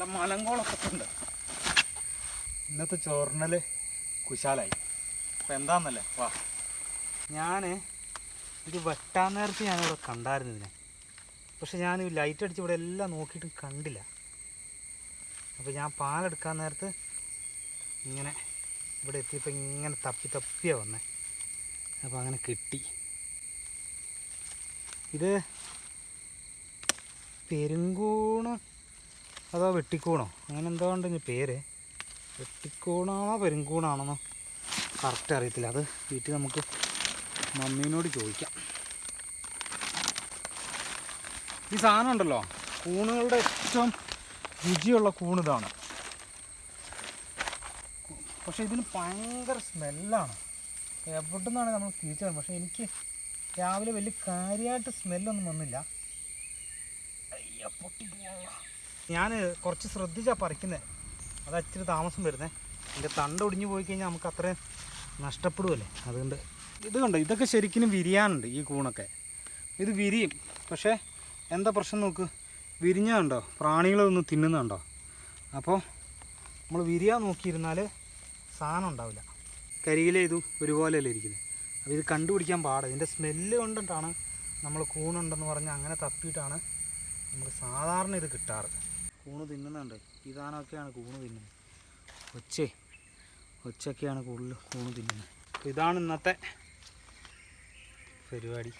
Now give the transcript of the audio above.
നല്ല മലങ്കോളൊക്കെ ഉണ്ട് ഇന്നത്തെ ചോറിനൽ കുശാലായി. അപ്പം എന്താന്നല്ലേ? വാ. ഞാൻ ഇത് വെട്ടാൻ നേരത്ത് ഞാനിവിടെ കണ്ടായിരുന്നു ഇതിനെ. പക്ഷെ ഞാൻ ഈ ലൈറ്റ് അടിച്ച് ഇവിടെ എല്ലാം നോക്കിയിട്ടും കണ്ടില്ല. അപ്പോൾ ഞാൻ പാലെടുക്കാൻ നേരത്ത് ഇങ്ങനെ ഇവിടെ എത്തിയപ്പോൾ ഇങ്ങനെ തപ്പി തപ്പിയാണ് വന്നേ. അപ്പോൾ അങ്ങനെ കിട്ടി. ഇത് പെരുങ്കൂണ് അതോ വെട്ടിക്കൂണോ? അങ്ങനെ എന്തോ ഉണ്ട് ഇനി പേര്. വെട്ടിക്കൂണാണോ പെരുങ്കൂണാണെന്നോ കറക്റ്റ് അറിയത്തില്ല. അത് വീട്ടിൽ നമുക്ക് മമ്മീനോട് ചോദിക്കാം. ഈ സാധനം ഉണ്ടല്ലോ കൂണുകളുടെ ഏറ്റവും രുചിയുള്ള കൂണ് ഇതാണ്. പക്ഷേ ഇതിന് ഭയങ്കര സ്മെല്ലാണ്. എവിടെ നിന്നാണ് നമ്മൾ തിരിച്ചത് പക്ഷേ എനിക്ക് രാവിലെ വലിയ കാര്യമായിട്ട് സ്മെല്ലൊന്നും വന്നില്ല. അയ്യ. ഞാൻ കുറച്ച് ശ്രദ്ധിച്ചാ പറിക്കുന്നത് അത് അച്ചിരി താമസം വരുന്നേ. എന്റെ തണ്ട് ഒടിഞ്ഞു പോയി കഴിഞ്ഞാൽ നമുക്ക് അത്രയും നഷ്ടപ്പെടുമല്ലേ അതുകൊണ്ട് ഇത് കണ്ടോ? ഇതൊക്കെ ശരിക്കും വിരിയാനുണ്ട് ഈ കൂണൊക്കെ. ഇത് വിരിയും. പക്ഷേ എന്താ പ്രശ്നം നോക്ക്? വിരിഞ്ഞുണ്ടോ പ്രാണികളൊന്നും തിന്നുന്നുണ്ടോ അപ്പോൾ നമ്മൾ വിരിയാൻ നോക്കിയിരുന്നാൽ സാധനം ഉണ്ടാവില്ല. കരിയിലെ ഇതും ഒരുപോലെയല്ലേ ഇരിക്കുന്നത് അപ്പോൾ ഇത് കണ്ടുപിടിക്കാൻ പാടാണ് ഇതിന്റെ സ്മെല്ല് കൊണ്ടിട്ടാണ് നമ്മൾ കൂണുണ്ടെന്ന് പറഞ്ഞ് അങ്ങനെ തപ്പിയിട്ടാണ് നമുക്ക് സാധാരണ ഇത് കിട്ടാറ്. കൂണ് തിന്നുന്നുണ്ട്. ഇതാനൊക്കെയാണ് കൂണ് തിന്നുന്നത്. ഒച്ചേ ഒച്ചയൊക്കെയാണ് കൂടുതൽ കൂണ് തിന്നുന്നത്. ഇതാണ് ഇന്നത്തെ പരിപാടി.